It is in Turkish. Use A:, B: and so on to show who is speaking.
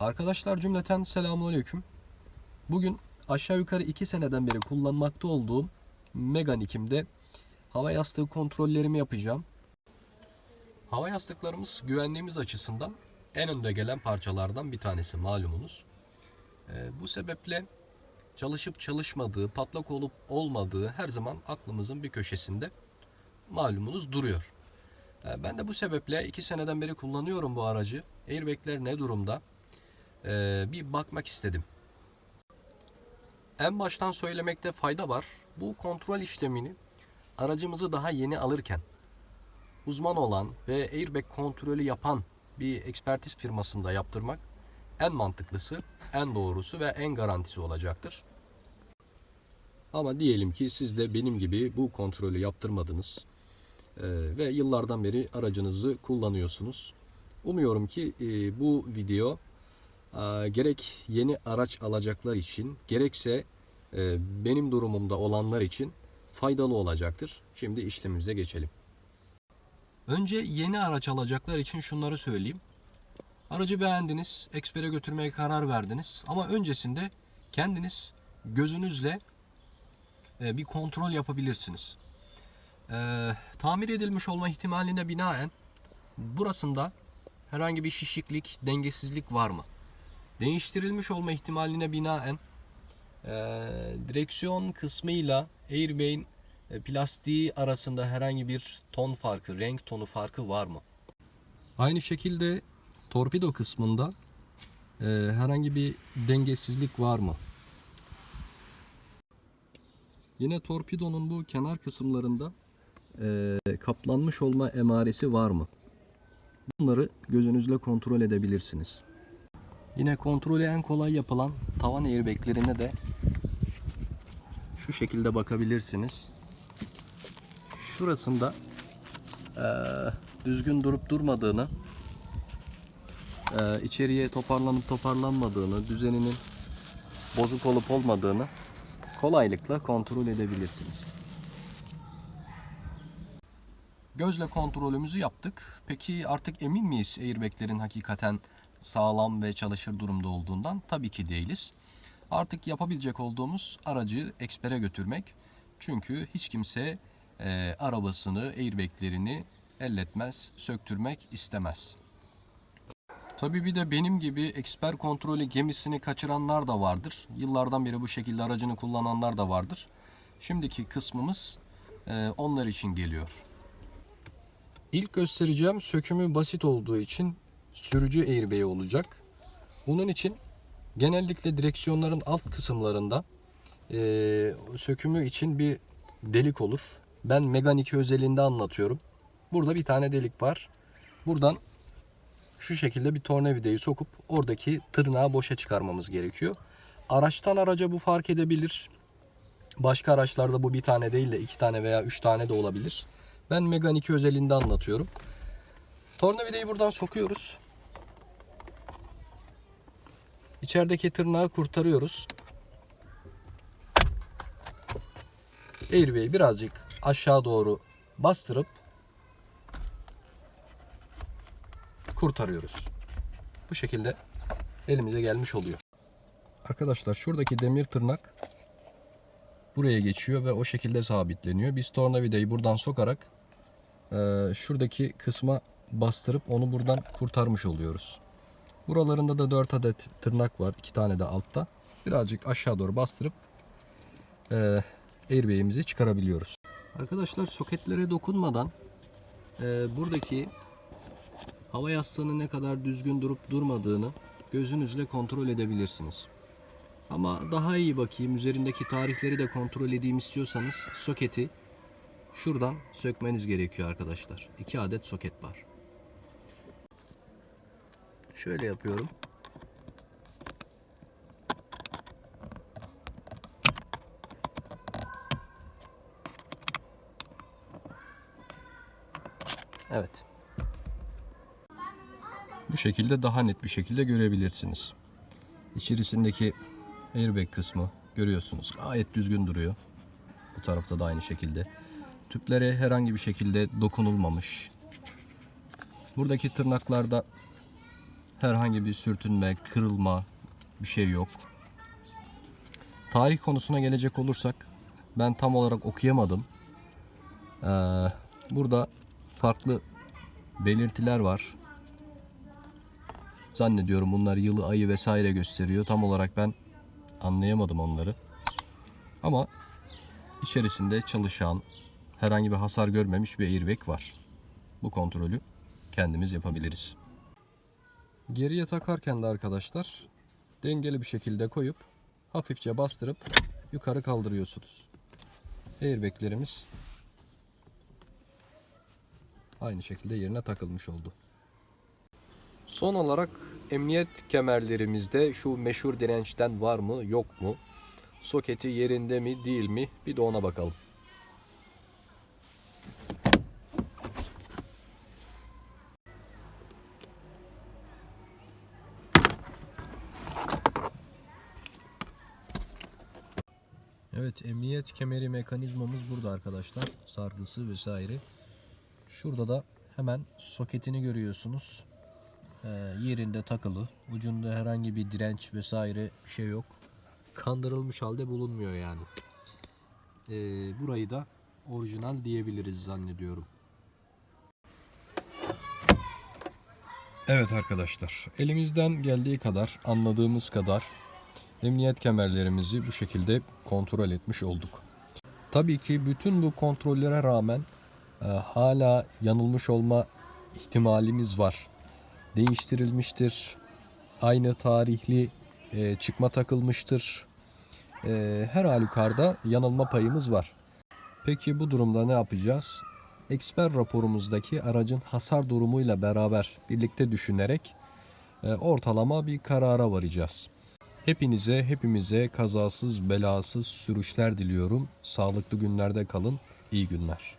A: Arkadaşlar cümleten selamünaleyküm. Bugün aşağı yukarı 2 seneden beri kullanmakta olduğum Megane 2'imde hava yastığı kontrollerimi yapacağım. Hava yastıklarımız güvenliğimiz açısından en önde gelen parçalardan bir tanesi malumunuz. Ee, bu sebeple çalışıp çalışmadığı, patlak olup olmadığı her zaman aklımızın bir köşesinde malumunuz duruyor. Ee, Ben de bu sebeple 2 seneden beri kullanıyorum bu aracı. Airbag'ler ne durumda? Ee, bir bakmak istedim. En baştan söylemekte fayda var. Bu kontrol işlemini aracımızı daha yeni alırken uzman olan ve airbag kontrolü yapan bir ekspertiz firmasında yaptırmak en mantıklısı, en doğrusu ve en garantisi olacaktır. Ama diyelim ki siz de benim gibi bu kontrolü yaptırmadınız ee, ve yıllardan beri aracınızı kullanıyorsunuz. Umuyorum ki e, bu video e, gerek yeni araç alacaklar için gerekse e, benim durumumda olanlar için faydalı olacaktır. Şimdi işlemimize geçelim. Önce yeni araç alacaklar için şunları söyleyeyim. Aracı beğendiniz, ekspere götürmeye karar verdiniz ama öncesinde kendiniz gözünüzle e, bir kontrol yapabilirsiniz. E, tamir edilmiş olma ihtimaline binaen burasında herhangi bir şişiklik, dengesizlik var mı? Değiştirilmiş olma ihtimaline binaen e, direksiyon kısmıyla airbag'in e, plastiği arasında herhangi bir ton farkı, renk tonu farkı var mı? Aynı şekilde torpido kısmında e, herhangi bir dengesizlik var mı? Yine torpidonun bu kenar kısımlarında e, kaplanmış olma emaresi var mı? Bunları gözünüzle kontrol edebilirsiniz. Yine kontrolü en kolay yapılan tavan airbaglerine de şu şekilde bakabilirsiniz. Şurasında eee, düzgün durup durmadığını, eee, içeriye toparlanıp toparlanmadığını, düzeninin bozuk olup olmadığını kolaylıkla kontrol edebilirsiniz. Gözle kontrolümüzü yaptık. Peki artık emin miyiz airbaglerin hakikaten sağlam ve çalışır durumda olduğundan? Tabii ki değiliz. Artık yapabilecek olduğumuz aracı ekspere götürmek. Çünkü hiç kimse e, arabasını, airbaglerini elletmez, söktürmek istemez. Tabii bir de benim gibi eksper kontrolü gemisini kaçıranlar da vardır. Yıllardan beri bu şekilde aracını kullananlar da vardır. Şimdiki kısmımız e, onlar için geliyor. İlk göstereceğim sökümü basit olduğu için sürücü airbag'i olacak. Bunun için genellikle direksiyonların alt kısımlarında eee, sökümü için bir delik olur. Ben Megane 2 özelinde anlatıyorum. Burada bir tane delik var. Buradan şu şekilde bir tornavidayı sokup oradaki tırnağı boşa çıkarmamız gerekiyor. Araçtan araca bu fark edebilir. Başka araçlarda bu bir tane değil de iki tane veya üç tane de olabilir. Ben Megane 2 özelinde anlatıyorum. Tornavidayı buradan sokuyoruz. İçerideki tırnağı kurtarıyoruz. Airbag'i birazcık aşağı doğru bastırıp kurtarıyoruz. Bu şekilde elimize gelmiş oluyor. Arkadaşlar şuradaki demir tırnak buraya geçiyor ve o şekilde sabitleniyor. Biz tornavidayı buradan sokarak e, şuradaki kısma bastırıp onu buradan kurtarmış oluyoruz. Buralarında da 4 adet tırnak var. 2 tane de altta. Birazcık aşağı doğru bastırıp e, airbag'imizi çıkarabiliyoruz. Arkadaşlar soketlere dokunmadan e, buradaki hava yastığının ne kadar düzgün durup durmadığını gözünüzle kontrol edebilirsiniz. Ama daha iyi bakayım üzerindeki tarihleri de kontrol edeyim istiyorsanız soketi şuradan sökmeniz gerekiyor arkadaşlar. 2 adet soket var. Şöyle yapıyorum. Evet. Bu şekilde daha net bir şekilde görebilirsiniz. İçerisindeki airbag kısmı görüyorsunuz. Gayet düzgün duruyor. Bu tarafta da aynı şekilde. Tüplere herhangi bir şekilde dokunulmamış. Buradaki tırnaklarda Herhangi bir sürtünme, kırılma bir şey yok. Tarih konusuna gelecek olursak ben tam olarak okuyamadım. Ee, burada farklı belirtiler var. Zannediyorum bunlar yılı, ayı vesaire gösteriyor. Tam olarak ben anlayamadım onları. Ama içerisinde çalışan, herhangi bir hasar görmemiş bir airbag var. Bu kontrolü kendimiz yapabiliriz. Geriye takarken de arkadaşlar dengeli bir şekilde koyup hafifçe bastırıp yukarı kaldırıyorsunuz. Airbaglerimiz aynı şekilde yerine takılmış oldu. Son olarak emniyet kemerlerimizde şu meşhur dirençten var mı yok mu? Soketi yerinde mi değil mi? Bir de ona bakalım. Evet emniyet kemeri mekanizmamız burada arkadaşlar. Sargısı vesaire. Şurada da hemen soketini görüyorsunuz. Ee, yerinde takılı. Ucunda herhangi bir direnç vesaire bir şey yok. Kandırılmış halde bulunmuyor yani. Ee, burayı da orijinal diyebiliriz zannediyorum. Evet arkadaşlar, elimizden geldiği kadar, anladığımız kadar emniyet kemerlerimizi bu şekilde kontrol etmiş olduk. Tabii ki bütün bu kontrollere rağmen e, hala yanılmış olma ihtimalimiz var. Değiştirilmiştir, aynı tarihli e, çıkma takılmıştır. E, her halükarda yanılma payımız var. Peki bu durumda ne yapacağız? Eksper raporumuzdaki aracın hasar durumuyla beraber birlikte düşünerek e, ortalama bir karara varacağız. Hepinize, hepimize kazasız belasız sürüşler diliyorum. Sağlıklı günlerde kalın. İyi günler.